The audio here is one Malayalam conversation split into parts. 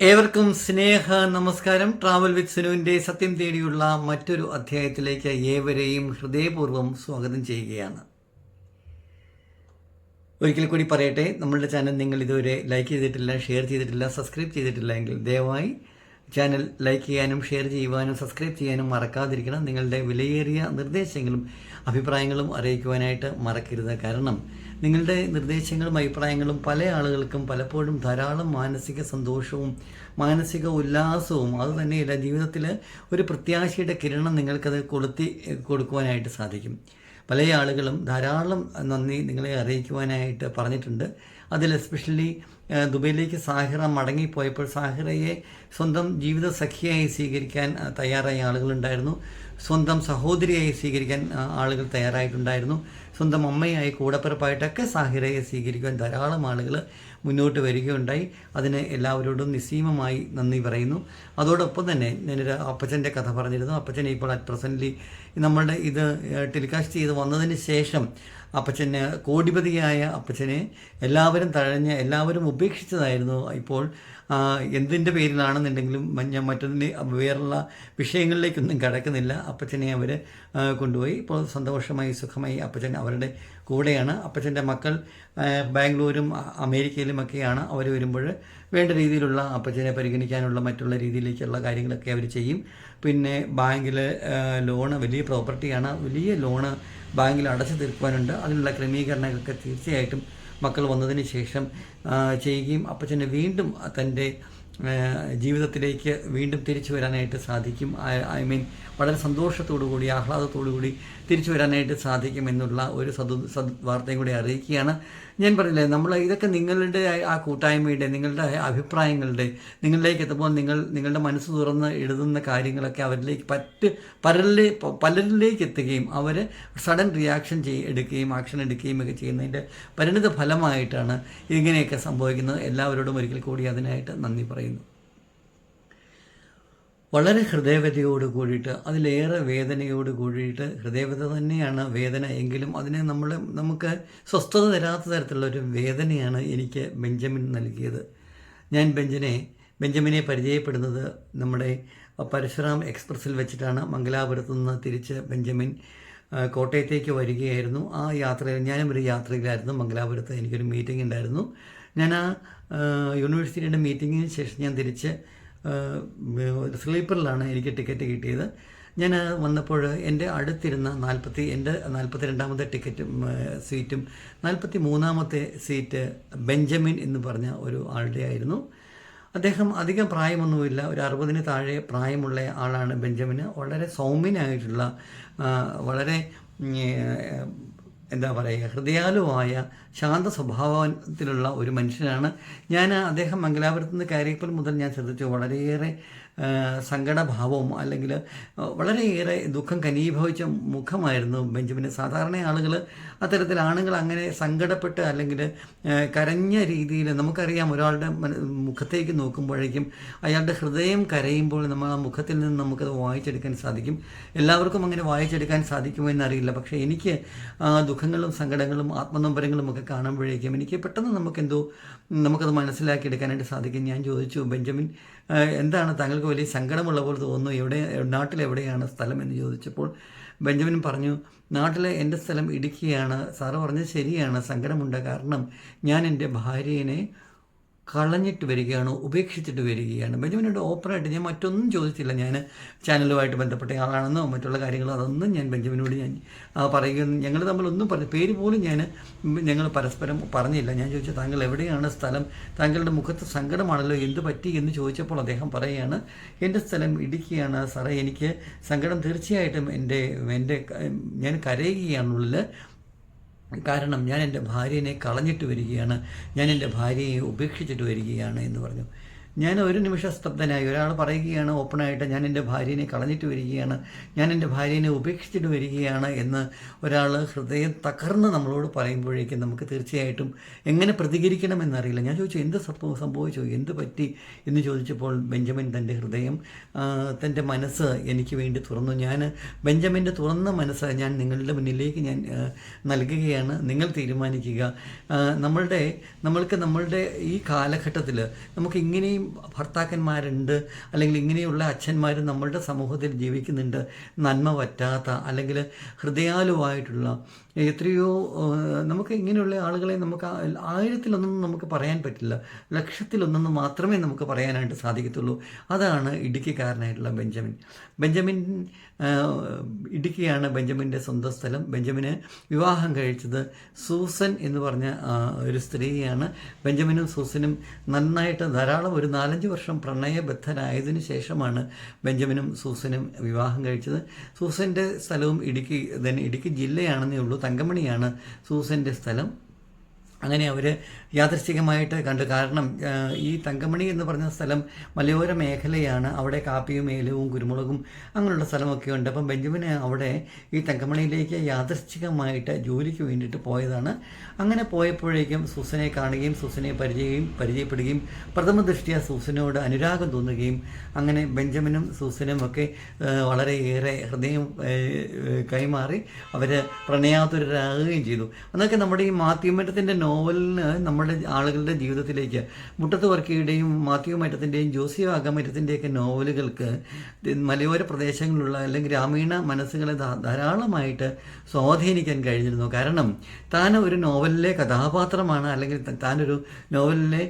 ഏവർക്കും സ്നേഹ നമസ്കാരം. ട്രാവൽ വിത്ത് സുനുവിന്റെ സത്യം തേടിയുള്ള മറ്റൊരു അധ്യായത്തിലേക്ക് ഏവരെയും ഹൃദയപൂർവം സ്വാഗതം ചെയ്യുകയാണ്. ഒരിക്കൽ കൂടി പറയട്ടെ നമ്മളുടെ ചാനൽ നിങ്ങൾ ഇതുവരെ ലൈക്ക് ചെയ്തിട്ടില്ല ഷെയർ ചെയ്തിട്ടില്ല സബ്സ്ക്രൈബ് ചെയ്തിട്ടില്ല എങ്കിൽ ദയവായി ചാനൽ ലൈക്ക് ചെയ്യാനും ഷെയർ ചെയ്യുവാനും സബ്സ്ക്രൈബ് ചെയ്യാനും മറക്കാതിരിക്കണം. നിങ്ങളുടെ വിലയേറിയ നിർദ്ദേശങ്ങളും അഭിപ്രായങ്ങളും അറിയിക്കുവാനായിട്ട് മറക്കരുത്. കാരണം നിങ്ങളുടെ നിർദ്ദേശങ്ങളും അഭിപ്രായങ്ങളും പല ആളുകൾക്കും പലപ്പോഴും ധാരാളം മാനസിക സന്തോഷവും മാനസിക ഉല്ലാസവും അതുതന്നെയല്ല ജീവിതത്തിൽ ഒരു പ്രത്യാശയുടെ കിരണം നിങ്ങൾക്കത് കൊളുത്തി കൊടുക്കുവാനായിട്ട് സാധിക്കും. പല ആളുകളും ധാരാളം നന്ദി നിങ്ങളെ അറിയിക്കുവാനായിട്ട് പറഞ്ഞിട്ടുണ്ട്. അതിൽ എസ്പെഷ്യലി ദുബൈയിലേക്ക് സാഹിറ മടങ്ങിപ്പോയപ്പോൾ സാഹിറയെ സ്വന്തം ജീവിത സഖിയായി സ്വീകരിക്കാൻ തയ്യാറായ ആളുകളുണ്ടായിരുന്നു. സ്വന്തം സഹോദരിയായി സ്വീകരിക്കാൻ ആളുകൾ തയ്യാറായിട്ടുണ്ടായിരുന്നു. സ്വന്തം അമ്മയായി കൂടപ്പിറപ്പായിട്ടൊക്കെ സാഹിറയെ സ്വീകരിക്കാൻ ധാരാളം ആളുകൾ മുന്നോട്ട് വരികയുണ്ടായി. അതിന് എല്ലാവരോടും നിസ്സീമമായി നന്ദി പറയുന്നു. അതോടൊപ്പം തന്നെ ഞാനൊരു അപ്പച്ചന്റെ കഥ പറഞ്ഞിരുന്നു. അപ്പച്ചൻ ഇപ്പോൾ അറ്റ് പ്രസന്റ്ലി നമ്മളുടെ ഇത് ടെലികാസ്റ്റ് ചെയ്ത് വന്നതിന് ശേഷം അപ്പച്ചന് കോടിപതിയായ അപ്പച്ചനെ എല്ലാവരും തഴഞ്ഞ് എല്ലാവരും ഉപേക്ഷിച്ചതായിരുന്നു ഇപ്പോൾ എന്തിന്റെ പേരിലാണെന്നുണ്ടെങ്കിലും ഞാൻ മറ്റൊന്നിന്റെ വേറുള്ള വിഷയങ്ങളിലേക്കൊന്നും കടക്കുന്നില്ല. അപ്പച്ചനെ അവർ കൊണ്ടുപോയി. ഇപ്പോൾ സന്തോഷമായി സുഖമായി അപ്പച്ചൻ അവരുടെ കൂടെയാണ്. അപ്പച്ചന്റെ മക്കൾ ബാംഗ്ലൂരും അമേരിക്കയിലുമൊക്കെയാണ്. അവർ വരുമ്പോൾ വേണ്ട രീതിയിലുള്ള അപ്പച്ചനെ പരിഗണിക്കാനുള്ള മറ്റുള്ള രീതിയിലേക്കുള്ള കാര്യങ്ങളൊക്കെ അവർ ചെയ്യും. പിന്നെ ബാങ്കിൽ ലോണ് വലിയ പ്രോപ്പർട്ടിയാണ്. വലിയ ലോണ് ബാങ്കിൽ അടച്ചു തീർക്കുവാനുണ്ട്. അതിനുള്ള ക്രമീകരണങ്ങളൊക്കെ തീർച്ചയായിട്ടും മക്കൾ വന്നതിന് ശേഷം ചെയ്യുകയും അപ്പച്ചനെ വീണ്ടും തന്റെ ജീവിതത്തിലേക്ക് വീണ്ടും തിരിച്ചു വരാനായിട്ട് സാധിക്കും. ഐ മീൻ വളരെ സന്തോഷത്തോടു കൂടി ആഹ്ലാദത്തോടു കൂടി തിരിച്ചു വരാനായിട്ട് സാധിക്കുമെന്നുള്ള ഒരു സദു സദ് വാർത്തയും കൂടി അറിയിക്കുകയാണ്. ഞാൻ പറഞ്ഞില്ലേ നമ്മൾ ഇതൊക്കെ നിങ്ങളുടെ ആ കൂട്ടായ്മയുടെ നിങ്ങളുടെ അഭിപ്രായങ്ങളുടെ നിങ്ങളിലേക്ക് എത്തുമ്പോൾ നിങ്ങൾ നിങ്ങളുടെ മനസ്സ് തുറന്ന് എഴുതുന്ന കാര്യങ്ങളൊക്കെ അവരിലേക്ക് പറ്റ് പലരിലേ പലരിലേക്ക് എത്തുകയും അവർ സഡൻ റിയാക്ഷൻ ചെയ് എടുക്കുകയും ആക്ഷൻ എടുക്കുകയും ഒക്കെ ചെയ്യുന്നതിന്റെ പരിണിത ഫലമായിട്ടാണ് ഇങ്ങനെയൊക്കെ സംഭവിക്കുന്നത്. എല്ലാവരോടും ഒരിക്കൽ കൂടി അതിനായിട്ട് നന്ദി പറയുന്നു. വളരെ ഹൃദയവതയോട് കൂടിയിട്ട് അതിലേറെ വേദനയോട് കൂടിയിട്ട് ഹൃദയവേദ തന്നെയാണ് വേദന എങ്കിലും അതിനെ നമ്മൾ നമുക്ക് സ്വസ്ഥത തരാത്ത തരത്തിലുള്ള ഒരു വേദനയാണ് എനിക്ക് ബെഞ്ചമിൻ നൽകിയത്. ഞാൻ ബെഞ്ചിനെ ബെഞ്ചമിനെ പരിചയപ്പെടുന്നത് നമ്മുടെ പരശുറാം എക്സ്പ്രസ്സിൽ വെച്ചിട്ടാണ്. മംഗലാപുരത്തു നിന്ന് തിരിച്ച് ബെഞ്ചമിൻ കോട്ടയത്തേക്ക് വരികയായിരുന്നു. ആ യാത്രയിൽ ഞാനും ഒരു യാത്രയിലായിരുന്നു മംഗലാപുരത്ത് എനിക്കൊരു മീറ്റിംഗ് ഉണ്ടായിരുന്നു. ഞാൻ ആ, യൂണിവേഴ്സിറ്റിയുടെ മീറ്റിങ്ങിന് ശേഷം ഞാൻ തിരിച്ച് സ്ലീപ്പറിലാണ് എനിക്ക് ടിക്കറ്റ് കിട്ടിയത്. ഞാൻ വന്നപ്പോൾ എന്റെ അടുത്തിരുന്ന നാൽപ്പത്തി എന്റെ നാൽപ്പത്തി രണ്ടാമത്തെ ടിക്കറ്റും സീറ്റും നാൽപ്പത്തി മൂന്നാമത്തെ സീറ്റ് ബെഞ്ചമിൻ എന്ന് പറഞ്ഞ ഒരു ആളുടെ ആയിരുന്നു. അദ്ദേഹം അധികം പ്രായമൊന്നുമില്ല ഒരു അറുപതിന് താഴെ പ്രായമുള്ള ആളാണ് ബെഞ്ചമിന്. വളരെ സൗമ്യനായിട്ടുള്ള വളരെ എന്താ പറയുക ഹൃദയാലുവായ ശാന്ത സ്വഭാവത്തിലുള്ള ഒരു മനുഷ്യനാണ്. ഞാൻ അദ്ദേഹം മംഗലാപുരത്ത് നിന്ന് കയറിയപ്പോൾ മുതൽ ഞാൻ ശ്രദ്ധിച്ചു വളരെയേറെ സങ്കടഭാവവും അല്ലെങ്കിൽ വളരെയേറെ ദുഃഖം കനീഭവിച്ച മുഖമായിരുന്നു ബെഞ്ചമിന്. സാധാരണ ആളുകൾ അത്തരത്തിൽ ആണുങ്ങൾ അങ്ങനെ സങ്കടപ്പെട്ട് അല്ലെങ്കിൽ കരഞ്ഞ രീതിയിൽ നമുക്കറിയാം ഒരാളുടെ മുഖത്തേക്ക് നോക്കുമ്പോഴേക്കും അയാളുടെ ഹൃദയം കരയുമ്പോൾ നമ്മൾ ആ മുഖത്തിൽ നിന്ന് നമുക്കത് വായിച്ചെടുക്കാൻ സാധിക്കും. എല്ലാവർക്കും അങ്ങനെ വായിച്ചെടുക്കാൻ സാധിക്കുമോ എന്നറിയില്ല. പക്ഷേ എനിക്ക് ദുഃഖങ്ങളും സങ്കടങ്ങളും ആത്മനൊമ്പരങ്ങളും ഒക്കെ കാണുമ്പോഴേക്കും എനിക്ക് പെട്ടെന്ന് നമുക്കെന്തോ നമുക്കത് മനസ്സിലാക്കിയെടുക്കാനായിട്ട് സാധിക്കും. ഞാൻ ചോദിച്ചു ബെഞ്ചമിൻ എന്താണ് താങ്കൾക്ക് വലിയ സങ്കടമുള്ള പോലെ തോന്നുന്നു? എവിടെ നാട്ടിൽ എവിടെയാണ് സ്ഥലം? എന്ന് ചോദിച്ചപ്പോൾ ബെഞ്ചമിൻ പറഞ്ഞു നാട്ടിലെ എന്റെ സ്ഥലം ഇടുക്കിയാണ്. സാറ് പറഞ്ഞത് ശരിയാണ്. സങ്കടമുണ്ട്. കാരണം ഞാൻ എന്റെ ഭാര്യയെ കളഞ്ഞിട്ട് വരികയാണ് ഉപേക്ഷിച്ചിട്ട് വരികയാണ്. ബെഞ്ചമിനോട് ഓപ്പണായിട്ട് ഞാൻ മറ്റൊന്നും ചോദിച്ചില്ല. ഞാൻ ചാനലുമായിട്ട് ബന്ധപ്പെട്ട ആളാണെന്നോ മറ്റുള്ള കാര്യങ്ങളോ അതൊന്നും ഞാൻ ബെഞ്ചമിനോട് ഞാൻ ആ, പറയുകയും ഞങ്ങൾ തമ്മിലൊന്നും പറഞ്ഞു പേര് പോലും ഞാൻ ഞങ്ങൾ പരസ്പരം പറഞ്ഞില്ല. ഞാൻ ചോദിച്ചു താങ്കൾ എവിടെയാണ് സ്ഥലം? താങ്കളുടെ മുഖത്ത് സങ്കടമാണല്ലോ എന്ത് പറ്റി എന്ന് ചോദിച്ചപ്പോൾ അദ്ദേഹം പറയുകയാണ് എന്റെ സ്ഥലം ഇടുക്കിയാണ് സാറേ. എനിക്ക് സങ്കടം തീർച്ചയായിട്ടും എന്റെ എന്റെ ഞാൻ കരയുകയാണുള്ളിൽ കാരണം ഞാൻ എന്റെ ഭാര്യനെ കളഞ്ഞിട്ട് വരികയാണ്. ഞാൻ എന്റെ ഭാര്യയെ ഉപേക്ഷിച്ചിട്ട് വരികയാണ് എന്ന് പറഞ്ഞു. ഞാൻ ഒരു നിമിഷം സ്തബ്ധനായി. ഒരാൾ പറയുകയാണ് ഓപ്പണായിട്ട് ഞാൻ എന്റെ ഭാര്യനെ കളഞ്ഞിട്ട് വരികയാണ്. ഞാൻ എന്റെ ഭാര്യനെ ഉപേക്ഷിച്ചിട്ട് വരികയാണ് എന്ന് ഒരാൾ ഹൃദയം തകർന്ന് നമ്മളോട് പറയുമ്പോഴേക്കും നമുക്ക് തീർച്ചയായിട്ടും എങ്ങനെ പ്രതികരിക്കണമെന്നറിയില്ല ഞാൻ ചോദിച്ചു എന്ത് സംഭവം സംഭവിച്ചു? എന്ത് പറ്റി? എന്ന് ചോദിച്ചപ്പോൾ ബെഞ്ചമിൻ തന്റെ ഹൃദയം തന്റെ മനസ്സ് എനിക്ക് വേണ്ടി തുറന്നു. ഞാൻ ബെഞ്ചമിന്റെ തുറന്ന മനസ്സ് ഞാൻ നിങ്ങളുടെ മുന്നിലേക്ക് ഞാൻ നൽകുകയാണ്. നിങ്ങൾ തീരുമാനിക്കുക. നമ്മളുടെ നമ്മൾക്ക് നമ്മളുടെ ഈ കാലഘട്ടത്തിൽ നമുക്ക് ഇങ്ങനെയും ഭർത്താക്കന്മാരുണ്ട് അല്ലെങ്കിൽ ഇങ്ങനെയുള്ള അച്ഛന്മാരും നമ്മളുടെ സമൂഹത്തിൽ ജീവിക്കുന്നുണ്ട്. നന്മ പറ്റാത്ത അല്ലെങ്കിൽ ഹൃദയാലുവായിട്ടുള്ള എത്രയോ നമുക്ക് ഇങ്ങനെയുള്ള ആളുകളെ നമുക്ക് ആയിരത്തിലൊന്നും നമുക്ക് പറയാൻ പറ്റില്ല. ലക്ഷത്തിലൊന്നും മാത്രമേ നമുക്ക് പറയാനായിട്ട് സാധിക്കത്തുള്ളൂ. അതാണ് ഇടുക്കിക്കാരനായിട്ടുള്ള ബെഞ്ചമിൻ. ബെഞ്ചമിൻ ഇടുക്കിയാണ് ബെഞ്ചമിന്റെ സ്വന്തം സ്ഥലം. ബെഞ്ചമിന് വിവാഹം കഴിച്ചത് സൂസൻ എന്ന് പറഞ്ഞ ഒരു സ്ത്രീയാണ്. ബെഞ്ചമിനും സൂസനും നന്നായിട്ട് ധാരാളം ഒരു നാലഞ്ച് വർഷം പ്രണയബദ്ധനായതിനു ശേഷമാണ് ബെഞ്ചമിനും സൂസനും വിവാഹം കഴിച്ചത്. സൂസന്റെ സ്ഥലവും ഇടുക്കി ഇടുക്കി ജില്ലയാണെന്നേ ഉള്ളൂ. തങ്കമണിയാണ് സൂസന്റെ സ്ഥലം. അങ്ങനെ അവർ യാദൃശ്ചികമായിട്ട് കണ്ടു. കാരണം ഈ തങ്കമണി എന്ന് പറഞ്ഞ സ്ഥലം മലയോര മേഖലയാണ്. അവിടെ കാപ്പിയും ഏലവും കുരുമുളകും അങ്ങനെയുള്ള സ്ഥലമൊക്കെ ഉണ്ട്. അപ്പം ബെഞ്ചമിന് അവിടെ ഈ തങ്കമണിയിലേക്ക് യാദൃശ്ചികമായിട്ട് ജോലിക്ക് വേണ്ടിയിട്ട് പോയതാണ്. അങ്ങനെ പോയപ്പോഴേക്കും സൂസനെ കാണുകയും സൂസനെ പരിചയം പരിചയപ്പെടുകയും പ്രഥമ ദൃഷ്ടിയ സൂസനോട് അനുരാഗം തോന്നുകയും അങ്ങനെ ബെഞ്ചമിനും സൂസനും ഒക്കെ വളരെയേറെ ഹൃദയം കൈമാറി അവർ പ്രണയാതുരരാകുകയും ചെയ്തു. അന്നൊക്കെ നമ്മുടെ ഈ മാത്യു മറ്റത്തിന്റെ നോവലിന് നമ്മുടെ ആളുകളുടെ ജീവിതത്തിലേക്ക് മുട്ടത്ത് വർക്കിയുടെയും മാത്യു മറ്റത്തിന്റെയും ജോസിയോ അകമറ്റത്തിന്റെയൊക്കെ നോവലുകൾക്ക് മലയോര പ്രദേശങ്ങളിലുള്ള അല്ലെങ്കിൽ ഗ്രാമീണ മനസ്സുകളെ ധാരാളമായിട്ട് സ്വാധീനിക്കാൻ കഴിഞ്ഞിരുന്നു. കാരണം താൻ ഒരു നോവലിലെ കഥാപാത്രമാണ് അല്ലെങ്കിൽ താനൊരു നോവലിലെ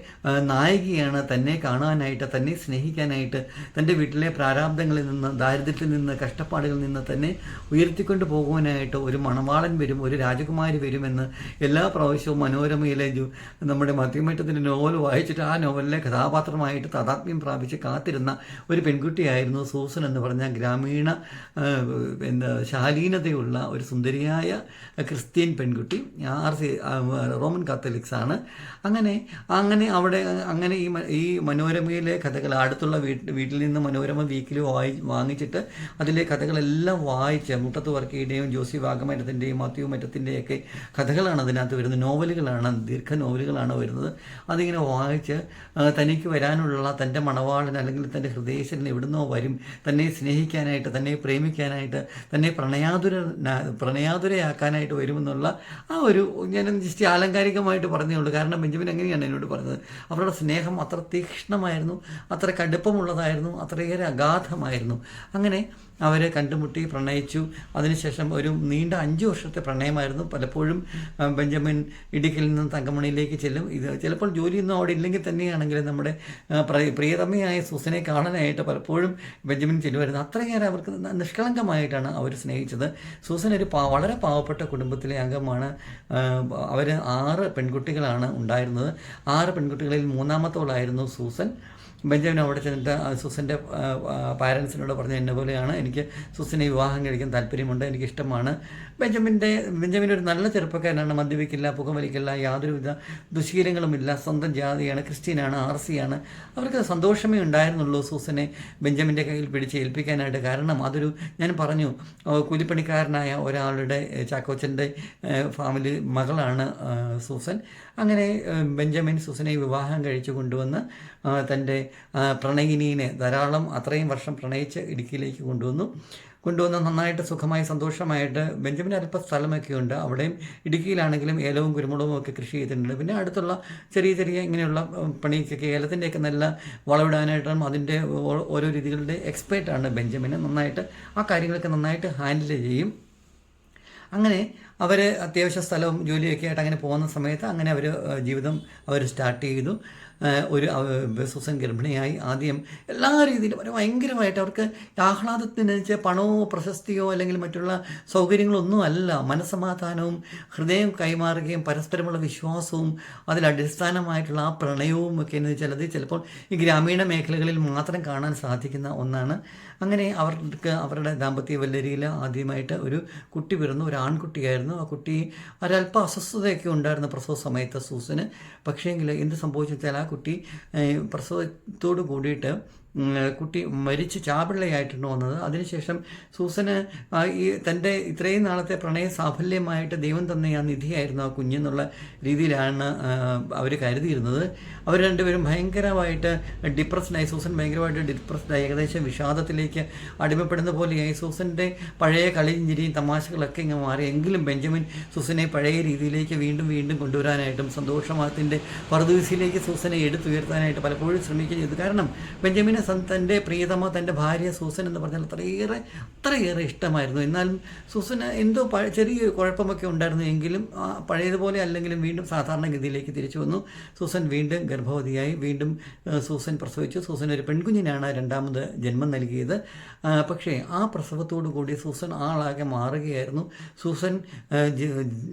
നായികയാണ്. തന്നെ കാണാനായിട്ട് തന്നെ സ്നേഹിക്കാനായിട്ട് തന്റെ വീട്ടിലെ പ്രാരാബ്ദങ്ങളിൽ നിന്ന് ദാരിദ്ര്യത്തിൽ നിന്ന് കഷ്ടപ്പാടുകളിൽ നിന്ന് തന്നെ ഉയർത്തിക്കൊണ്ട് പോകുവാനായിട്ട് ഒരു മണവാളൻ വരും ഒരു രാജകുമാരി വരുമെന്ന് എല്ലാ പ്രാവശ്യവും മനോരമയിലെ നമ്മുടെ മധ്യമേറ്റത്തിന്റെ നോവൽ വായിച്ചിട്ട് ആ നോവലിലെ കഥാപാത്രമായിട്ട് താതാത്മ്യം പ്രാപിച്ച് കാത്തിരുന്ന ഒരു പെൺകുട്ടിയായിരുന്നു സൂസൻ എന്ന് പറഞ്ഞ ഗ്രാമീണ എന്താ ശാലീനതയുള്ള ഒരു സുന്ദരിയായ ക്രിസ്ത്യൻ പെൺകുട്ടി ആർ സി റോമൻ കാത്തലിക്സ് ആണ്. അങ്ങനെ അങ്ങനെ അവിടെ അങ്ങനെ ഈ ഈ മനോരമയിലെ കഥകൾ അടുത്തുള്ള വീട്ടിൽ വീട്ടിൽ നിന്ന് മനോരമ വീക്കിൽ വായി വാങ്ങിച്ചിട്ട് അതിലെ കഥകളെല്ലാം വായിച്ച് മുട്ടത്ത് വർക്കിയുടെയും ജോസി വാഗമറ്റത്തിന്റെയും മാത്യു മറ്റത്തിന്റെയൊക്കെ കഥകളാണ് അതിനകത്ത് വരുന്നത് നോവലുകളാണ്. ദീർഘ നോവലുകളാണ് വരുന്നത്. അതിങ്ങനെ വായിച്ച് തനിക്ക് വരാനുള്ള തന്റെ മണവാളൻ അല്ലെങ്കിൽ തന്റെ ഹൃദയശ്വരൻ എവിടുന്നോ വരും. തന്നെ സ്നേഹിക്കാനായിട്ട് തന്നെ പ്രേമിക്കാനായിട്ട് തന്നെ പ്രണയാതുര പ്രണയാതുരയാക്കാനായിട്ട് വരുമെന്നുള്ള ആ ഒരു ഞാൻ ജസ്റ്റ് ആലങ്കാരികമായിട്ട് പറഞ്ഞേ ഉള്ളൂ. കാരണം ബെഞ്ചമിൻ എങ്ങനെയാണ് എന്നോട് പറഞ്ഞത്? അവരുടെ സ്നേഹം അത്ര തീക്ഷ്ണമായിരുന്നു അത്ര കടുപ്പമുള്ളതായിരുന്നു അത്രയേറെ അഗാധമായിരുന്നു. അങ്ങനെ അവരെ കണ്ടുമുട്ടി പ്രണയിച്ചു. അതിനുശേഷം ഒരു നീണ്ട അഞ്ച് വർഷത്തെ പ്രണയമായിരുന്നു. പലപ്പോഴും ബെഞ്ചമിൻ ഇടുക്കിയിൽ നിന്ന് തങ്കമണിയിലേക്ക് ചെല്ലും. ഇത് ചിലപ്പോൾ ജോലിയൊന്നും അവിടെ ഇല്ലെങ്കിൽ തന്നെയാണെങ്കിലും നമ്മുടെ പ്രിയതമയായ സൂസനെ കാണാനായിട്ട് പലപ്പോഴും ബെഞ്ചമിൻ ചെല്ലുമായിരുന്നു. അത്രയേറെ അവർക്ക് നിഷ്കളങ്കമായിട്ടാണ് അവർ സ്നേഹിച്ചത്. സൂസൻ ഒരു പാ വളരെ പാവപ്പെട്ട കുടുംബത്തിലെ അംഗമാണ്. അവർ ആറ് പെൺകുട്ടികളാണ് ഉണ്ടായിരുന്നത്. ആറ് പെൺകുട്ടികളിൽ മൂന്നാമത്തോളായിരുന്നു സൂസൻ. ബെഞ്ചമിൻ അവിടെ ചെന്നിട്ട് സുസിന്റെ പാരൻസിനോട് പറഞ്ഞ എന്നെ പോലെയാണ്. എനിക്ക് സുസിനെ വിവാഹം കഴിക്കാൻ താല്പര്യമുണ്ട്. എനിക്കിഷ്ടമാണ്. ബെഞ്ചമിന്റെ ബെഞ്ചമിൻ ഒരു നല്ല ചെറുപ്പക്കാരനാണ്. മദ്യപിക്കില്ല പുകവലിക്കില്ല യാതൊരുവിധ ദുശീലങ്ങളുമില്ല. സ്വന്തം ജാതിയാണ് ക്രിസ്ത്യനാണ് ആർ സിയാണ് അവർക്ക് സന്തോഷമേ ഉണ്ടായിരുന്നുള്ളൂ സൂസനെ ബെഞ്ചമിന്റെ കയ്യിൽ പിടിച്ച് ഏൽപ്പിക്കാനായിട്ട്. കാരണം അതൊരു ഞാൻ പറഞ്ഞു കൂലിപ്പണിക്കാരനായ ഒരാളുടെ ചാക്കോച്ചന്റെ ഫാമിലി മകളാണ് സൂസൻ. അങ്ങനെ ബെഞ്ചമിൻ സൂസനെ വിവാഹം കഴിച്ചു കൊണ്ടുവന്ന് തന്റെ പ്രണയിനീനെ ധാരാളം അത്രയും വർഷം പ്രണയിച്ച് ഇടുക്കിയിലേക്ക് കൊണ്ടുവന്നു. കൊണ്ടുവന്ന് നന്നായിട്ട് സുഖമായി സന്തോഷമായിട്ട് ബെഞ്ചമിൻ അല്പ സ്ഥലമൊക്കെ ഉണ്ട് അവിടെയും ഇടുക്കിയിലാണെങ്കിലും ഏലവും കുരുമുളകും ഒക്കെ കൃഷി ചെയ്തിട്ടുണ്ട്. പിന്നെ അടുത്തുള്ള ചെറിയ ചെറിയ ഇങ്ങനെയുള്ള പണിക്കൊക്കെ ഏലത്തിന്റെയൊക്കെ നല്ല വളവിടാനായിട്ടും അതിന്റെ ഓരോ രീതികളുടെ എക്സ്പേർട്ടാണ് ബെഞ്ചമിന്. നന്നായിട്ട് ആ കാര്യങ്ങളൊക്കെ നന്നായിട്ട് ഹാൻഡിൽ ചെയ്യും. അങ്ങനെ അവർ അത്യാവശ്യ സ്ഥലവും ജോലിയൊക്കെ ആയിട്ട് അങ്ങനെ പോകുന്ന സമയത്ത് അങ്ങനെ അവർ ജീവിതം അവർ സ്റ്റാർട്ട് ചെയ്തു. ഒരു അവ- ഗർഭിണിയായി ആദ്യം എല്ലാ രീതിയിലും അവർ ഭയങ്കരമായിട്ട് അവർക്ക് ആഹ്ലാദത്തിന് വെച്ചാൽ പണമോ പ്രശസ്തിയോ അല്ലെങ്കിൽ മറ്റുള്ള സൗകര്യങ്ങളൊന്നും അല്ല. മനസ്സമാധാനവും ഹൃദയം കൈമാറുകയും പരസ്പരമുള്ള വിശ്വാസവും അതിലടിസ്ഥാനമായിട്ടുള്ള ആ പ്രണയവും ഒക്കെ എന്ന് വെച്ചാൽ അത് ചിലപ്പോൾ ഈ ഗ്രാമീണ മേഖലകളിൽ മാത്രം കാണാൻ സാധിക്കുന്ന ഒന്നാണ്. അങ്ങനെ അവർക്ക് അവരുടെ ദാമ്പത്യ വല്ലരിയിൽ ആദ്യമായിട്ട് ഒരു കുട്ടി പിറന്നു. ഒരു ആൺകുട്ടിയായിരുന്നു. ആ കുട്ടി ഒരല്പം അസ്വസ്ഥതയൊക്കെ ഉണ്ടായിരുന്നു പ്രസവ സമയത്ത് സൂസന്. പക്ഷേങ്കിൽ എന്ത് സംഭവിച്ചു വെച്ചാൽ ആ കുട്ടി പ്രസവത്തോട് കൂടിയിട്ട് കുട്ടി മരിച്ച് ചാപിള്ളയായിട്ടാണ് വന്നത് അതിനുശേഷം സൂസന് ഈ തന്റെ ഇത്രയും നാളത്തെ പ്രണയ സാഫല്യമായിട്ട് ദൈവം തന്നെ ആ നിധിയായിരുന്നു ആ കുഞ്ഞെന്നുള്ള രീതിയിലാണ് അവർ കരുതിയിരുന്നത്. അവർ രണ്ടുപേരും ഭയങ്കരമായിട്ട് ഡിപ്രസ്ഡായി സൂസൻ ഭയങ്കരമായിട്ട് ഡിപ്രസ്ഡായി ഏകദേശം വിഷാദത്തിലേക്ക് അടിമപ്പെടുന്ന പോലെയായി. സൂസന്റെ പഴയ കളിഞ്ചിരിയും തമാശകളൊക്കെ ഇങ്ങ് മാറി. എങ്കിലും ബെഞ്ചമിൻ സൂസനെ പഴയ രീതിയിലേക്ക് വീണ്ടും വീണ്ടും കൊണ്ടുവരാനായിട്ടും സന്തോഷമാത്തിന്റെ പറുദൂസിയിലേക്ക് സൂസനെ എടുത്തുയർത്താനായിട്ട് പലപ്പോഴും ശ്രമിക്കുകയും ചെയ്തു. കാരണം ബെഞ്ചമിനെ തന്റെ പ്രിയതമ തന്റെ ഭാര്യ സൂസൻ എന്ന് പറഞ്ഞാൽ അത്രയേറെ അത്രയേറെ ഇഷ്ടമായിരുന്നു. എന്നാലും സൂസന് എന്തോ ചെറിയൊരു ചെറിയ കുഴപ്പമൊക്കെ ഉണ്ടായിരുന്നു എങ്കിലും പഴയതുപോലെ അല്ലെങ്കിലും വീണ്ടും സാധാരണഗതിയിലേക്ക് തിരിച്ചു വന്നു. സൂസൻ വീണ്ടും ഗർഭവതിയായി. വീണ്ടും സൂസൻ പ്രസവിച്ചു. സൂസൻ ഒരു പെൺകുഞ്ഞിനാണ് രണ്ടാമത് ജന്മം നൽകിയത്. പക്ഷേ ആ പ്രസവത്തോടു കൂടി സൂസൻ ആളാകെ മാറുകയായിരുന്നു. സൂസൻ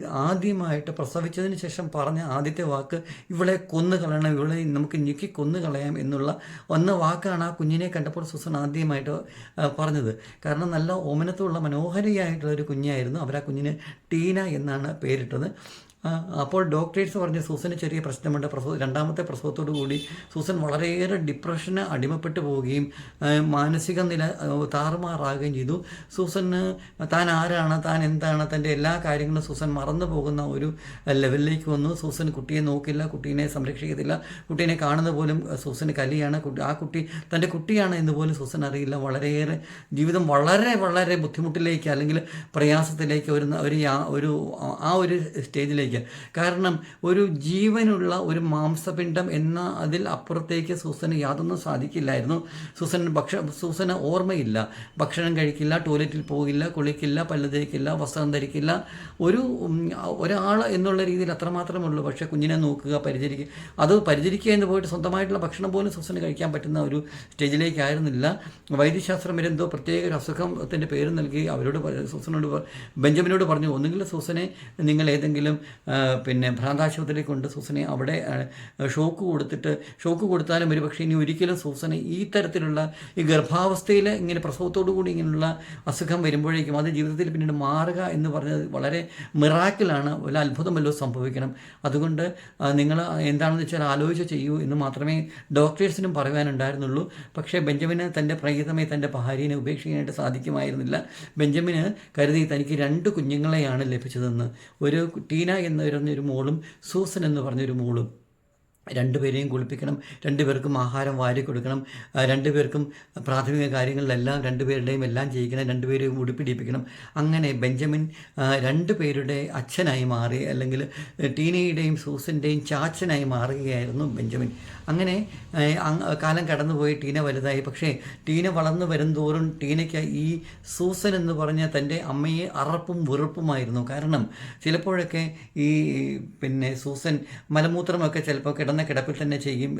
ആദ്യമായിട്ട് പ്രസവിച്ചതിന് ശേഷം പറഞ്ഞ ആദ്യത്തെ വാക്ക് ഇവളെ കൊന്നു കളയണം ഇവളെ നമുക്ക് ഞെക്കി കൊന്നു കളയാം എന്നുള്ള ഒന്ന വാക്കാണ് ആ കുഞ്ഞിനെ കണ്ടപ്പോൾ സുസൻ ആദ്യമായിട്ട് പറഞ്ഞത്. കാരണം നല്ല ഓമനത്തുള്ള മനോഹരിയായിട്ടുള്ള ഒരു കുഞ്ഞായിരുന്നു. അവർ ആ കുഞ്ഞിന് ടീന എന്നാണ് പേരിട്ടത്. അപ്പോൾ ഡോക്ടേഴ്സ് പറഞ്ഞ് സൂസന് ചെറിയ പ്രശ്നമുണ്ട്. പ്രസവ രണ്ടാമത്തെ പ്രസവത്തോടു കൂടി സൂസൻ വളരെയേറെ ഡിപ്രഷന് അടിമപ്പെട്ടു പോവുകയും മാനസിക നില താറുമാറാകുകയും ചെയ്തു. സൂസന് താൻ ആരാണ് താൻ എന്താണ് തന്റെ എല്ലാ കാര്യങ്ങളും സൂസൻ മറന്നു പോകുന്ന ഒരു ലെവലിലേക്ക് വന്നു. സൂസൻ കുട്ടിയെ നോക്കില്ല കുട്ടീനെ സംരക്ഷിക്കത്തില്ല. കുട്ടീനെ കാണുന്ന പോലും സൂസന് കലിയാണ്. ആ കുട്ടി തന്റെ കുട്ടിയാണ് എന്ന് പോലും സൂസൻ അറിയില്ല. വളരെയേറെ ജീവിതം വളരെ വളരെ ബുദ്ധിമുട്ടിലേക്ക് അല്ലെങ്കിൽ പ്രയാസത്തിലേക്ക് ഒരു ഒരു ആ ഒരു സ്റ്റേജിലേക്ക് കാരണം ഒരു ജീവനുള്ള ഒരു മാംസപിണ്ഡം എന്ന അതിൽ അപ്പുറത്തേക്ക് സൂസന് യാതൊന്നും സാധിക്കില്ലായിരുന്നു. സൂസൻ ഭക്ഷ സൂസന് ഓർമ്മയില്ല. ഭക്ഷണം കഴിക്കില്ല ടോയ്ലറ്റിൽ പോകില്ല കുളിക്കില്ല പല്ല് തേക്കില്ല വസ്ത്രം ധരിക്കില്ല. ഒരു ഒരാൾ എന്നുള്ള രീതിയിൽ അത്രമാത്രമേ ഉള്ളൂ പക്ഷേ കുഞ്ഞിനെ നോക്കുക പരിചരിക്കുക അത് പരിചരിക്കുക എന്ന് പോയിട്ട് സ്വന്തമായിട്ടുള്ള ഭക്ഷണം പോലും സൂസന് കഴിക്കാൻ പറ്റുന്ന ഒരു സ്റ്റേജിലേക്കായിരുന്നില്ല. വൈദ്യശാസ്ത്രം വരെന്തോ പ്രത്യേക ഒരു അസുഖത്തിന്റെ പേര് നൽകി അവരോട് സൂസനോട് ബെഞ്ചമിനോട് പറഞ്ഞു ഒന്നുകിൽ സൂസനെ നിങ്ങൾ ഏതെങ്കിലും പിന്നെ ഭ്രാന്താശുപത്രിയിൽ കൊണ്ട് സൂസനെ അവിടെ ഷോക്ക് കൊടുത്തിട്ട് ഷോക്ക് കൊടുത്താലും ഒരു പക്ഷേ ഇനി ഒരിക്കലും സൂസനെ ഈ തരത്തിലുള്ള ഈ ഗർഭാവസ്ഥയിൽ ഇങ്ങനെ പ്രസവത്തോടു കൂടി ഇങ്ങനെയുള്ള അസുഖം വരുമ്പോഴേക്കും അത് ജീവിതത്തിൽ പിന്നീട് മാറുക എന്ന് പറഞ്ഞത് വളരെ മിറാക്കിലാണ് വല്ല അത്ഭുതമല്ലോ സംഭവിക്കണം. അതുകൊണ്ട് നിങ്ങൾ എന്താണെന്ന് വെച്ചാൽ ആലോചിച്ച് ചെയ്യൂ എന്ന് മാത്രമേ ഡോക്ടേഴ്സിനും പറയാനുണ്ടായിരുന്നുള്ളൂ പക്ഷേ ബെഞ്ചമിന് തന്റെ പ്രഹിതമായി തന്റെ ഭാര്യനെ ഉപേക്ഷിക്കാനായിട്ട് സാധിക്കുമായിരുന്നില്ല. ബെഞ്ചമിന് കരുതി തനിക്ക് രണ്ട് കുഞ്ഞുങ്ങളെയാണ് ലഭിച്ചതെന്ന്. ഒരു ടീന എന്ന് പറഞ്ഞൊരു മോളും സൂസൻ എന്ന് പറഞ്ഞൊരു മോളും രണ്ടുപേരെയും കുളിപ്പിക്കണം രണ്ടുപേർക്കും ആഹാരം വാരി കൊടുക്കണം രണ്ടുപേർക്കും പ്രാഥമിക കാര്യങ്ങളിലെല്ലാം രണ്ടുപേരുടെയും എല്ലാം ചെയ്യിക്കണം രണ്ടുപേരെയും ഉടുപ്പിടിപ്പിക്കണം. അങ്ങനെ ബെഞ്ചമിൻ രണ്ടുപേരുടെ അച്ഛനായി മാറി അല്ലെങ്കിൽ ടീനയുടെയും സൂസിന്റെയും ചാച്ചനായി മാറുകയായിരുന്നു ബെഞ്ചമിൻ. അങ്ങനെ കാലം കടന്നുപോയി ടീന വലുതായി. പക്ഷേ ടീന വളർന്നു വരും തോറും ടീനയ്ക്ക് ഈ സൂസൻ എന്ന് പറഞ്ഞ തന്റെ അമ്മയെ അറപ്പും വെറുപ്പുമായിരുന്നു. കാരണം ചിലപ്പോഴൊക്കെ ഈ പിന്നെ സൂസൻ മലമൂത്രമൊക്കെ ചിലപ്പോൾ കിടന്ന കിടപ്പിൽ തന്നെ ചെയ്യും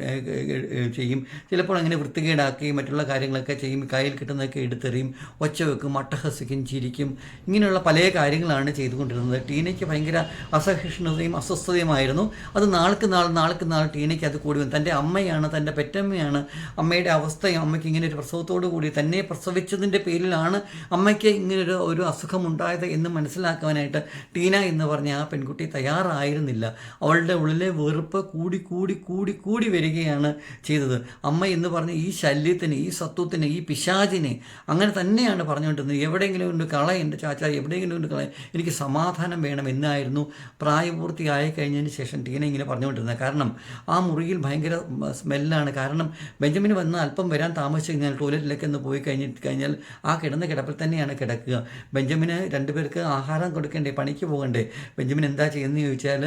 ചെയ്യും. ചിലപ്പോൾ അങ്ങനെ വൃത്തികേടാക്കുകയും മറ്റുള്ള കാര്യങ്ങളൊക്കെ ചെയ്യും. കയ്യിൽ കിട്ടുന്നതൊക്കെ എടുത്തെറിയും ഒച്ച വെക്കും അട്ടഹസിക്കും ചിരിക്കും. ഇങ്ങനെയുള്ള പല കാര്യങ്ങളാണ് ചെയ്തുകൊണ്ടിരുന്നത്. ടീനയ്ക്ക് ഭയങ്കര അസഹിഷ്ണുതയും അസ്വസ്ഥതയുമായിരുന്നു. അത് നാൾക്ക് നാൾ നാൾക്ക് നാൾ ടീനയ്ക്ക് അത് കൂടി വന്നു. തന്റെ അമ്മയാണ് തന്റെ പെറ്റമ്മയാണ് അമ്മയുടെ അവസ്ഥയും അമ്മയ്ക്ക് ഇങ്ങനെ ഒരു പ്രസവത്തോടു കൂടി തന്നെ പ്രസവിച്ചതിന്റെ പേരിലാണ് അമ്മയ്ക്ക് ഇങ്ങനൊരു ഒരു അസുഖമുണ്ടായത് എന്ന് മനസ്സിലാക്കുവാനായിട്ട് ടീന എന്ന് പറഞ്ഞ ആ പെൺകുട്ടി തയ്യാറായിരുന്നില്ല. അവളുടെ ഉള്ളിലെ വെറുപ്പ് കൂടി കൂടി കൂടി കൂടി കൂടി വരികയാണ് ചെയ്തത്. അമ്മ എന്ന് പറഞ്ഞ ഈ ശല്യത്തിന് ഈ സത്വത്തിന് ഈ പിശാചിനെ അങ്ങനെ തന്നെയാണ് പറഞ്ഞുകൊണ്ടിരുന്നത്. എവിടെയെങ്കിലും കൊണ്ട് കള എന്റെ ചാച്ച എവിടെയെങ്കിലും കൊണ്ട് കള എനിക്ക് സമാധാനം വേണം എന്നായിരുന്നു പ്രായപൂർത്തിയായി കഴിഞ്ഞതിന് ശേഷം ടീന ഇങ്ങനെ പറഞ്ഞുകൊണ്ടിരുന്നത്. കാരണം ആ മുറിയിൽ ഭയങ്കര സ്മെല്ലാണ്. കാരണം ബെഞ്ചമിന് വന്ന് അല്പം വരാൻ താമസിച്ചു കഴിഞ്ഞാൽ ടോയ്ലറ്റിലേക്ക് ഒന്ന് പോയി കഴിഞ്ഞിട്ട് കഴിഞ്ഞാൽ ആ കിടന്ന കിടപ്പിൽ തന്നെയാണ് കിടക്കുക. ബെഞ്ചമിന് രണ്ടുപേർക്ക് ആഹാരം കൊടുക്കേണ്ടേ പണിക്ക് പോകണ്ടേ? ബെഞ്ചമിൻ എന്താ ചെയ്യുന്നത് ചോദിച്ചാൽ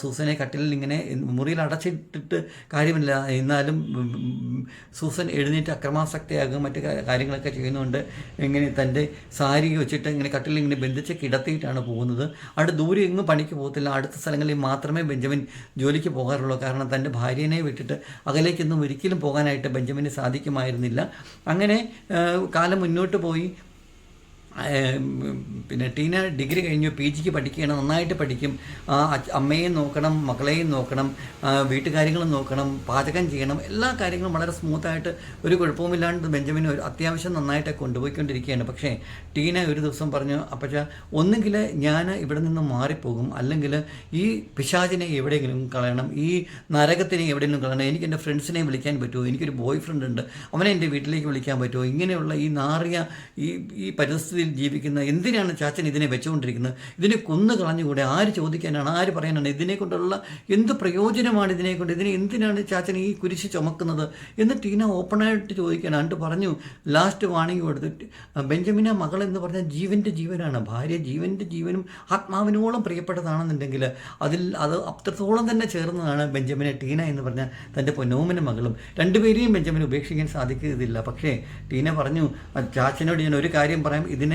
സൂസനെ കട്ടിലിൽ ഇങ്ങനെ മുറിയിൽ അടച്ചിട്ടിട്ട് കാര്യമില്ല. എന്നാലും സൂസൻ എഴുന്നേറ്റ് അക്രമാസക്തയാകും മറ്റു കാര്യങ്ങളൊക്കെ ചെയ്യുന്നുണ്ട്. ഇങ്ങനെ തന്റെ സാരി വെച്ചിട്ട് ഇങ്ങനെ കട്ടിലിൽ ഇങ്ങനെ ബന്ധിച്ച് കിടത്തിയിട്ടാണ് പോകുന്നത്. അവിടെ ദൂരെ എങ്ങും പണിക്ക് പോകത്തില്ല. അടുത്ത സ്ഥലങ്ങളിൽ മാത്രമേ ബെഞ്ചമിൻ ജോലിക്ക് പോകാറുള്ളൂ. കാരണം തന്റെ ഭാര്യനെ വിട്ടിട്ട് അകലേക്കൊന്നും ഒരിക്കലും പോകാനായിട്ട് ബെഞ്ചമിന് സാധിക്കുമായിരുന്നില്ല. അങ്ങനെ കാലം മുന്നോട്ട് പോയി. പിന്നെ ടീന ഡിഗ്രി കഴിഞ്ഞു പി ജിക്ക് പഠിക്കുകയാണ് നന്നായിട്ട് പഠിക്കും. അമ്മയെയും നോക്കണം മക്കളെയും നോക്കണം വീട്ടുകാര്യങ്ങളും നോക്കണം പാചകം ചെയ്യണം എല്ലാ കാര്യങ്ങളും വളരെ സ്മൂത്തായിട്ട് ഒരു കുഴപ്പവുമില്ലാണ്ട് ബെഞ്ചമിൻ ഒരു അത്യാവശ്യം നന്നായിട്ട് കൊണ്ടുപോയിക്കൊണ്ടിരിക്കുകയാണ്. പക്ഷേ ടീന ഒരു ദിവസം പറഞ്ഞു അപ്പച്ച ഒന്നുകിൽ ഞാൻ ഇവിടെ നിന്ന് മാറിപ്പോകും അല്ലെങ്കിൽ ഈ പിശാചിനെ എവിടെയെങ്കിലും കളയണം ഈ നരകത്തിനെ എവിടെയെങ്കിലും കളയണം എനിക്ക് എന്റെ ഫ്രണ്ട്സിനെ വിളിക്കാൻ പറ്റുമോ എനിക്കൊരു ബോയ് ഫ്രണ്ട് ഉണ്ട് അവനെ എന്റെ വീട്ടിലേക്ക് വിളിക്കാൻ പറ്റുമോ ഇങ്ങനെയുള്ള ഈ നാറിയ ഈ ഈ ജീവിക്കുന്ന എന്തിനാണ് ചാച്ചൻ ഇതിനെ വെച്ചുകൊണ്ടിരിക്കുന്നത്? ഇതിനെ കൊന്നു കളഞ്ഞുകൂടെ? ആര് ചോദിക്കാനാണ്? ആര് പറയാനാണ്? ഇതിനെ കൊണ്ടുള്ള എന്ത് പ്രയോജനമാണ് ഇതിനെ കൊണ്ട് ഇതിനെ എന്തിനാണ് ചാച്ചൻ ഈ കുരിശ് ചുമക്കുന്നത്? എന്ന് ടീന ഓപ്പണായിട്ട് ചോദിക്കാൻ അണ്ട് പറഞ്ഞു. ലാസ്റ്റ് വാണിംഗ് കൊടുത്തിട്ട് ബെഞ്ചമിന മകൾ എന്ന് പറഞ്ഞാൽ ജീവന്റെ ജീവനാണ്. ഭാര്യ ജീവന്റെ ജീവനും ആത്മാവിനോളം പ്രിയപ്പെട്ടതാണെന്നുണ്ടെങ്കിൽ അതിൽ അത് അത്രത്തോളം തന്നെ ചേർന്നതാണ് ബെഞ്ചമിനെ ടീന എന്ന് പറഞ്ഞ തന്റെ പൊന്നോമന മകളും. രണ്ടുപേരെയും ബെഞ്ചമിന് ഉപേക്ഷിക്കാൻ സാധിക്കുകയില്ല പക്ഷേ ടീന പറഞ്ഞു ചാച്ചനോട് ഞാൻ ഒരു കാര്യം പറയാം. ഇതിനെ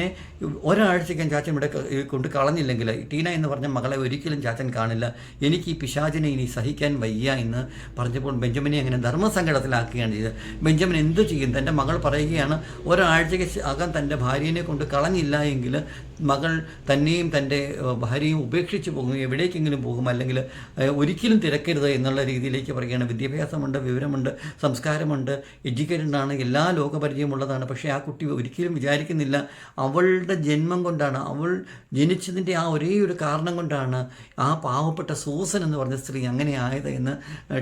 ഒരാഴ്ചയ്ക്കും ചാച്ചൻ ഇവിടെ കൊണ്ട് കളഞ്ഞില്ലെങ്കിൽ ടീന എന്ന് പറഞ്ഞ മകളെ ഒരിക്കലും ചാച്ചൻ കാണില്ല. എനിക്ക് ഈ പിശാചിനെ ഇനി സഹിക്കാൻ വയ്യ എന്ന് പറഞ്ഞപ്പോൾ ബെഞ്ചമിനെ അങ്ങനെ ധർമ്മസങ്കടത്തിലാക്കുകയാണ് ചെയ്തത്. ബെഞ്ചമിൻ എന്ത് ചെയ്യും? തന്റെ മകൾ പറയുകയാണ് ഒരാഴ്ചയ്ക്ക് അകം തന്റെ ഭാര്യനെ കൊണ്ട് കളഞ്ഞില്ല എങ്കിൽ മകൾ തന്നെയും തന്റെ ഭാര്യയും ഉപേക്ഷിച്ച് പോകും എവിടേക്കെങ്കിലും പോകും അല്ലെങ്കിൽ ഒരിക്കലും തിരക്കരുത് എന്നുള്ള രീതിയിലേക്ക് പറയുകയാണ്. വിദ്യാഭ്യാസമുണ്ട് വിവരമുണ്ട് സംസ്കാരമുണ്ട് എഡ്യൂക്കേറ്റഡ് ആണ് എല്ലാ ലോകപരിചയമുള്ളതാണ്. പക്ഷേ ആ കുട്ടി ഒരിക്കലും വിചാരിക്കുന്നില്ല അവളുടെ ജന്മം കൊണ്ടാണ് അവൾ ജനിച്ചതിന്റെ ആ ഒരേ ഒരു കാരണം കൊണ്ടാണ് ആ പാവപ്പെട്ട സൂസൻ എന്ന് പറഞ്ഞ സ്ത്രീ അങ്ങനെ ആയത് എന്ന്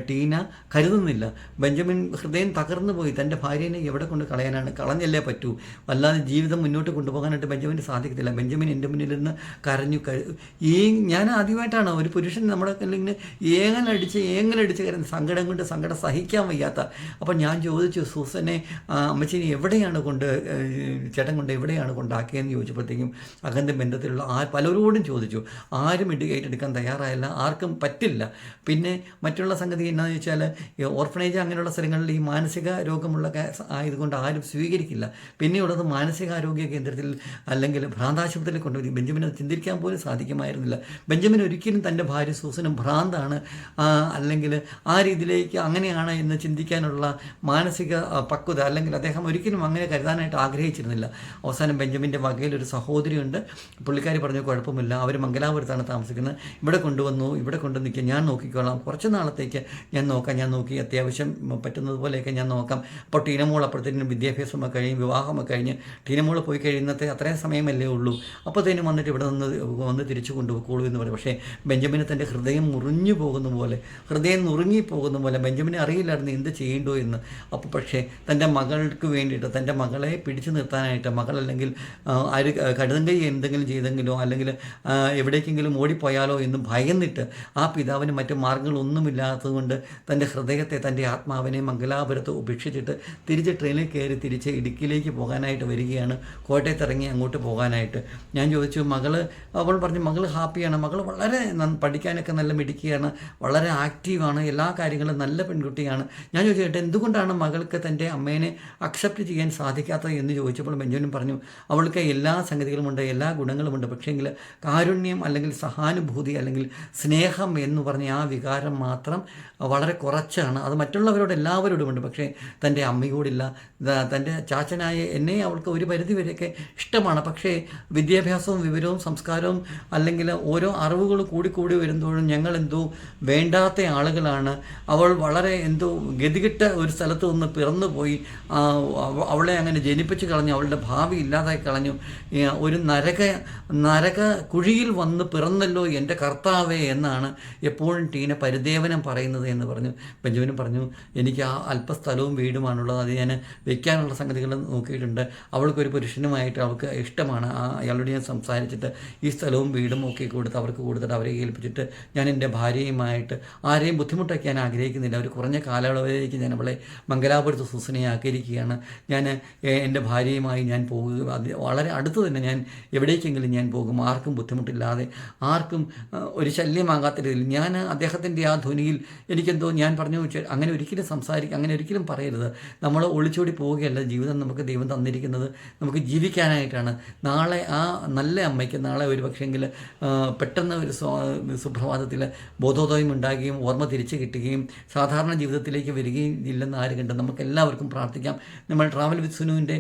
ടീന കരുതുന്നില്ല. ബെഞ്ചമിൻ ഹൃദയം തകർന്നു പോയി. തന്റെ ഭാര്യനെ എവിടെ കൊണ്ട് കളയാനാണ്? കളഞ്ഞല്ലേ പറ്റൂ. അല്ലാതെ ജീവിതം മുന്നോട്ട് കൊണ്ടുപോകാനായിട്ട് ബെഞ്ചമിന് സാധിക്കത്തില്ല. ബെഞ്ചമിൻ എന്റെ മുന്നിൽ നിന്ന് കരഞ്ഞു ഈ ഞാൻ ആദ്യമായിട്ടാണ് ഒരു പുരുഷൻ നമ്മുടെ ഇങ്ങനെ ഏങ്ങലടിച്ച് ഏങ്ങലടിച്ച് കരുന്ന സങ്കടം കൊണ്ട് സങ്കടം സഹിക്കാൻ വയ്യാത്ത. അപ്പം ഞാൻ ചോദിച്ചു സൂസനെ അമ്മച്ചിനെ എവിടെയാണ് കൊണ്ട് ചേട്ടൻ കൊണ്ട് എവിടെയാണ് കൊണ്ടാക്കിയതെന്ന് ചോദിച്ചപ്പോഴത്തേക്കും അകന്റെ ബന്ധത്തിലുള്ള ആ പലരോടും ചോദിച്ചു. ആരും ഇടുകയായിട്ട് എടുക്കാൻ തയ്യാറായില്ല ആർക്കും പറ്റില്ല. പിന്നെ മറ്റുള്ള സംഗതി എന്നാന്ന് വെച്ചാൽ ഓർഫനേജ് അങ്ങനെയുള്ള സ്ഥലങ്ങളിൽ ഈ മാനസിക രോഗമുള്ള ആയതുകൊണ്ട് ആരും സ്വീകരിക്കില്ല. പിന്നെയുള്ളത് മാനസികാരോഗ്യ കേന്ദ്രത്തിൽ അല്ലെങ്കിൽ ഭ്രാന്താശുപത്രിയിൽ കൊണ്ടുപോയി ബെഞ്ചമിനെ ചിന്തിക്കാൻ പോലും സാധിക്കുമായിരുന്നില്ല. ബെഞ്ചമിൻ ഒരിക്കലും തന്റെ ഭാര്യ സൂസനും ഭ്രാന്താണ് അല്ലെങ്കിൽ ആ രീതിയിലേക്ക് അങ്ങനെയാണ് എന്ന് ചിന്തിക്കാനുള്ള മാനസിക പക്വത അല്ലെങ്കിൽ അദ്ദേഹം ഒരിക്കലും അങ്ങനെ കരുതാനായിട്ട് ആഗ്രഹിച്ചിരുന്നില്ല. അവസാനം ബെഞ്ചമിന്റെ വകയിൽ ഒരു സഹോദരിയുണ്ട്. പുള്ളിക്കാരി പറഞ്ഞു കുഴപ്പമില്ല അവർ മംഗലാപുരത്താണ് താമസിക്കുന്നത്. ഇവിടെ കൊണ്ടുവന്നു ഇവിടെ കൊണ്ടു നിൽക്കുക ഞാൻ നോക്കിക്കോളാം. കുറച്ച് നാളത്തേക്ക് ഞാൻ നോക്കാം ഞാൻ നോക്കി അത്യാവശ്യം പറ്റുന്നത് പോലെയൊക്കെ ഞാൻ നോക്കാം. അപ്പോൾ ടീനമോൾ അപ്പോഴത്തേനും വിദ്യാഭ്യാസമൊക്കെ കഴിഞ്ഞ് വിവാഹമൊക്കെ കഴിഞ്ഞ് ടീനമോൾ പോയി കഴിയുന്നത്തെ അത്രയും സമയമല്ലേ ഉള്ളൂ. അപ്പോഴത്തേനും വന്നിട്ട് ഇവിടെ നിന്ന് വന്ന് തിരിച്ചു കൊണ്ടുപോയിക്കോളൂ എന്ന് പറയും പക്ഷേ ബെഞ്ചമിന് തന്റെ ഹൃദയം മുറിഞ്ഞു പോകുന്ന പോലെ ഹൃദയം നുറുങ്ങി പോകുന്ന പോലെ ബെഞ്ചമിനെ അറിയില്ലായിരുന്നു എന്ത് ചെയ്യേണ്ടോ എന്ന്. അപ്പോൾ പക്ഷേ തന്റെ മകൾക്ക് വേണ്ടിയിട്ട് തന്റെ മകളെ പിടിച്ചു നിർത്താനായിട്ട് മകൾ അല്ലെങ്കിൽ ആര് കടുതം കൈ എന്തെങ്കിലും ചെയ്തെങ്കിലോ അല്ലെങ്കിൽ എവിടേക്കെങ്കിലും ഓടിപ്പോയാലോ എന്ന് ഭയന്നിട്ട് ആ പിതാവിന് മറ്റു മാർഗങ്ങളൊന്നുമില്ലാത്തതുകൊണ്ട് തന്റെ ഹൃദയത്തെ തന്റെ ആത്മാവിനെ മംഗലാപുരത്ത് ഉപേക്ഷിച്ചിട്ട് തിരിച്ച് ട്രെയിനിൽ കയറി തിരിച്ച് ഇടുക്കിയിലേക്ക് പോകാനായിട്ട് വരികയാണ്. കോട്ടയത്ത് ഇറങ്ങി അങ്ങോട്ട് പോകാനായിട്ട്. ഞാൻ ചോദിച്ചു മകൾ അവൾ പറഞ്ഞു മകൾ ഹാപ്പിയാണ്. മകൾ വളരെ പഠിക്കാനൊക്കെ നല്ല മിടുക്കിയാണ്. വളരെ ആക്റ്റീവാണ്. എല്ലാ കാര്യങ്ങളും നല്ല പെൺകുട്ടിയാണ്. ഞാൻ ചോദിച്ചു ചേട്ടാ എന്തുകൊണ്ടാണ് മകൾക്ക് തന്റെ അമ്മേനെ അക്സെപ്റ്റ് ചെയ്യാൻ സാധിക്കാത്തത്? എന്ന് ചോദിച്ചപ്പോൾ ബെഞ്ചമിനും പറഞ്ഞു അവൾക്ക് എല്ലാ സംഗതികളുമുണ്ട് എല്ലാ ഗുണങ്ങളുമുണ്ട് പക്ഷേങ്കിൽ കാരുണ്യം അല്ലെങ്കിൽ സഹാനുഭൂതി അല്ലെങ്കിൽ സ്നേഹം എന്ന് പറഞ്ഞ ആ വികാരം മാത്രം വളരെ കുറച്ചാണ്. അത് മറ്റുള്ളവരോട് എല്ലാവരോടുമുണ്ട് പക്ഷേ തന്റെ അമ്മയോടില്ല. തന്റെ ചാച്ചനായ എന്നെ അവൾക്ക് ഒരു പരിധി വരെയൊക്കെ ഇഷ്ടമാണ്. പക്ഷേ വിദ്യാഭ്യാസവും വിവരവും സംസ്കാരവും അല്ലെങ്കിൽ ഓരോ അറിവുകൾ കൂടിക്കൂടി വരുമ്പോഴും ഞങ്ങൾ എന്തോ വേണ്ടാത്ത ആളുകളാണ്. അവൾ വളരെ എന്തോ ഗതികെട്ട ഒരു സ്ഥലത്ത് നിന്ന് പിറന്നു പോയി അവളെ അങ്ങനെ ജനിപ്പിച്ച് കളഞ്ഞ് അവളുടെ ഭാവി ഇല്ലാതായി കളഞ്ഞു. ഒരു നരക നരക കുഴിയിൽ വന്ന് പിറന്നല്ലോ എന്റെ കർത്താവേ എന്നാണ് എപ്പോഴും ടീന പരിദേവനം പറയുന്നത് എന്ന് പറഞ്ഞു. ബെഞ്ചമിനും പറഞ്ഞു എനിക്ക് ആ അല്പസ്ഥലവും വീടുമാണുള്ളത്. അത് ഞാൻ വെക്കാനുള്ള സംഗതികൾ നോക്കിയിട്ടുണ്ട്. അവൾക്കൊരു പുരുഷനുമായിട്ട് അവൾക്ക് ഇഷ്ടമാണ്. ആ അയാളോട് ഞാൻ സംസാരിച്ചിട്ട് ഈ സ്ഥലവും വീടും ഒക്കെ കൊടുത്ത് അവർക്ക് കൊടുത്തിട്ട് അവരെ ഏൽപ്പിച്ചിട്ട് ഞാൻ എന്റെ ഭാര്യയുമായിട്ട് ആരെയും ബുദ്ധിമുട്ടാക്കാൻ ആഗ്രഹിക്കുന്നില്ല. ഒരു കുറഞ്ഞ കാലയളവിലേക്ക് ഞാൻ അവളെ മംഗലാപുരത്ത് സൂസനയാക്കിയിരിക്കുകയാണ്. ഞാൻ എന്റെ ഭാര്യയുമായി ഞാൻ പോകുക വളരെ അടുത്ത് തന്നെ ഞാൻ എവിടേക്കെങ്കിലും ഞാൻ പോകും. ആർക്കും ബുദ്ധിമുട്ടില്ലാതെ ആർക്കും ഒരു ശല്യമാകാത്ത രീതിയിൽ. ഞാൻ അദ്ദേഹത്തിന്റെ ആ ധ്വനിയിൽ എനിക്കെന്തോ ഞാൻ പറഞ്ഞു വെച്ചാൽ അങ്ങനെ ഒരിക്കലും സംസാരിക്കുക അങ്ങനെ ഒരിക്കലും പറയരുത്. നമ്മൾ ഒളിച്ചോടി പോവുകയല്ല. ജീവിതം നമുക്ക് ദൈവം തന്നിരിക്കുന്നത് നമുക്ക് ജീവിക്കാനായിട്ടാണ്. നാളെ ആ നല്ല അമ്മയ്ക്ക് നാളെ ഒരു പക്ഷേങ്കിൽ പെട്ടെന്ന് ഒരു സുപ്രഭാതത്തിൽ ബോധോദയം ഉണ്ടാകുകയും ഓർമ്മ തിരിച്ചു കിട്ടുകയും സാധാരണ ജീവിതത്തിലേക്ക് വരികയും ഇല്ലെന്ന് ആര് കണ്ട് നമുക്ക് എല്ലാവർക്കും പ്രാർത്ഥിക്കാം. നമ്മൾ ട്രാവൽ വിത്ത് സുനുവിന്റെ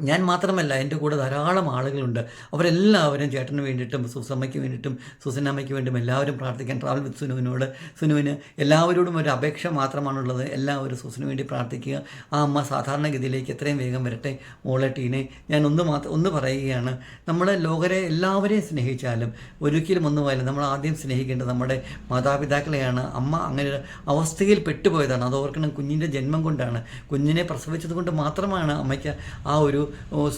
ഞാൻ മാത്രമല്ല എന്റെ കൂടെ ധാരാളം ആളുകളുണ്ട്. അവരെല്ലാവരും ചേട്ടന് വേണ്ടിയിട്ടും സുസമ്മയ്ക്ക് വേണ്ടിയിട്ടും സുസന്നമ്മയ്ക്ക് വേണ്ടിയും എല്ലാവരും പ്രാർത്ഥിക്കാൻ ട്രാവൽ വിത്ത് സുനുവിനോട് സുനുവിന് എല്ലാവരോടും ഒരു അപേക്ഷ മാത്രമാണുള്ളത്. എല്ലാവരും സുസിന് വേണ്ടി പ്രാർത്ഥിക്കുക. ആ അമ്മ സാധാരണഗതിയിലേക്ക് എത്രയും വേഗം വരട്ടെ മോളെ ടീനെ. ഞാൻ ഒന്ന് മാത്രം ഒന്ന് പറയുകയാണ്. നമ്മളെ ലോകരെ എല്ലാവരെയും സ്നേഹിച്ചാലും ഒരിക്കലും ഒന്നു പോയാലും നമ്മൾ ആദ്യം സ്നേഹിക്കേണ്ടത് നമ്മുടെ മാതാപിതാക്കളെയാണ്. അമ്മ അങ്ങനെ അവസ്ഥയിൽ പെട്ടുപോയതാണ്. അത് ഓർക്കണം കുഞ്ഞിന്റെ ജന്മം കൊണ്ടാണ്. കുഞ്ഞിനെ പ്രസവിച്ചത് കൊണ്ട് മാത്രമാണ് അമ്മയ്ക്ക് ആ ഒരു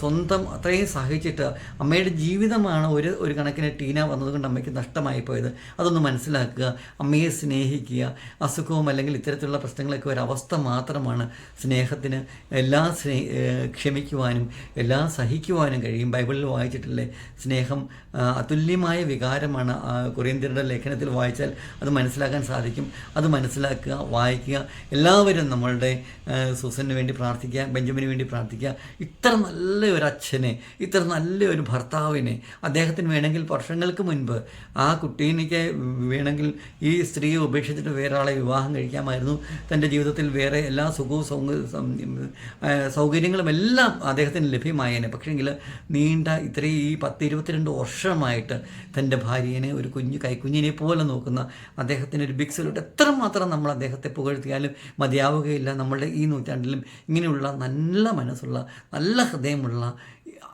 സ്വന്തം അത്രയും സഹിച്ചിട്ട് അമ്മയുടെ ജീവിതമാണ് ഒരു ഒരു കണക്കിന് ടീന വന്നതുകൊണ്ട് അമ്മയ്ക്ക് നഷ്ടമായി പോയത്. അതൊന്ന് മനസ്സിലാക്കുക അമ്മയെ സ്നേഹിക്കുക അസുഖവും അല്ലെങ്കിൽ ഇത്തരത്തിലുള്ള പ്രശ്നങ്ങളൊക്കെ ഒരു അവസ്ഥ മാത്രമാണ് സ്നേഹത്തിന് എല്ലാ സ്നേ ക്ഷമിക്കുവാനും എല്ലാം സഹിക്കുവാനും കഴിയും. ബൈബിളിൽ വായിച്ചിട്ടില്ലേ? സ്നേഹം അതുല്യമായ വികാരമാണ് ആ, ലേഖനത്തിൽ വായിച്ചാൽ അത് മനസ്സിലാക്കാൻ സാധിക്കും. അത് മനസ്സിലാക്കുക വായിക്കുക എല്ലാവരും നമ്മളുടെ സൂസന് വേണ്ടി പ്രാർത്ഥിക്കുക ബെഞ്ചമിന് വേണ്ടി പ്രാർത്ഥിക്കുക. ഇത്ര നല്ല ഒരു അച്ഛനെ ഇത്ര നല്ല ഒരു ഭർത്താവിനെ അദ്ദേഹത്തിന് വേണമെങ്കിൽ വർഷങ്ങൾക്ക് മുൻപ് ആ കുട്ടീനിക്ക് വേണമെങ്കിൽ ഈ സ്ത്രീയെ ഉപേക്ഷിച്ചിട്ട് വേറെ ആളെ വിവാഹം കഴിക്കാമായിരുന്നു. തന്റെ ജീവിതത്തിൽ വേറെ എല്ലാ സുഖവും സൗക- സൗകര്യങ്ങളും എല്ലാം അദ്ദേഹത്തിന് ലഭ്യമായേനെ. പക്ഷേങ്കിൽ നീണ്ട ഇത്രയും ഈ പത്ത് ഇരുപത്തിരണ്ട് വർഷമായിട്ട് തന്റെ ഭാര്യനെ ഒരു കുഞ്ഞു കൈക്കുഞ്ഞിനെ പോലെ നോക്കുന്ന അദ്ദേഹത്തിന് ഒരു ബിഗ് സല്യൂട്ട് എത്രമാത്രം നമ്മൾ അദ്ദേഹത്തെ പുകഴ്ത്തിയാലും മതിയാവുകയില്ല. നമ്മളുടെ ഈ നൂറ്റാണ്ടിലും ഇങ്ങനെയുള്ള നല്ല മനസ്സുള്ള നല്ല ഹൃദയമുള്ള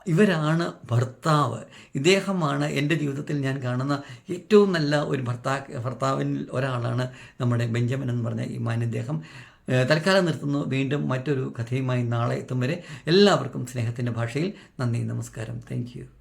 ഇവരാണ് ഭർത്താവ്. ഇദ്ദേഹമാണ് എന്റെ ജീവിതത്തിൽ ഞാൻ കാണുന്ന ഏറ്റവും നല്ല ഒരു ഭർത്താ ഭർത്താവിൽ ഒരാളാണ് നമ്മുടെ ബെഞ്ചമിൻ എന്ന് പറഞ്ഞ ഈ മാന്യദ്ദേഹം തൽക്കാലം നിർത്തുന്നു. വീണ്ടും മറ്റൊരു കഥയുമായി നാളെ എത്തും വരെ എല്ലാവർക്കും സ്നേഹത്തിന്റെ ഭാഷയിൽ നന്ദി നമസ്കാരം. താങ്ക്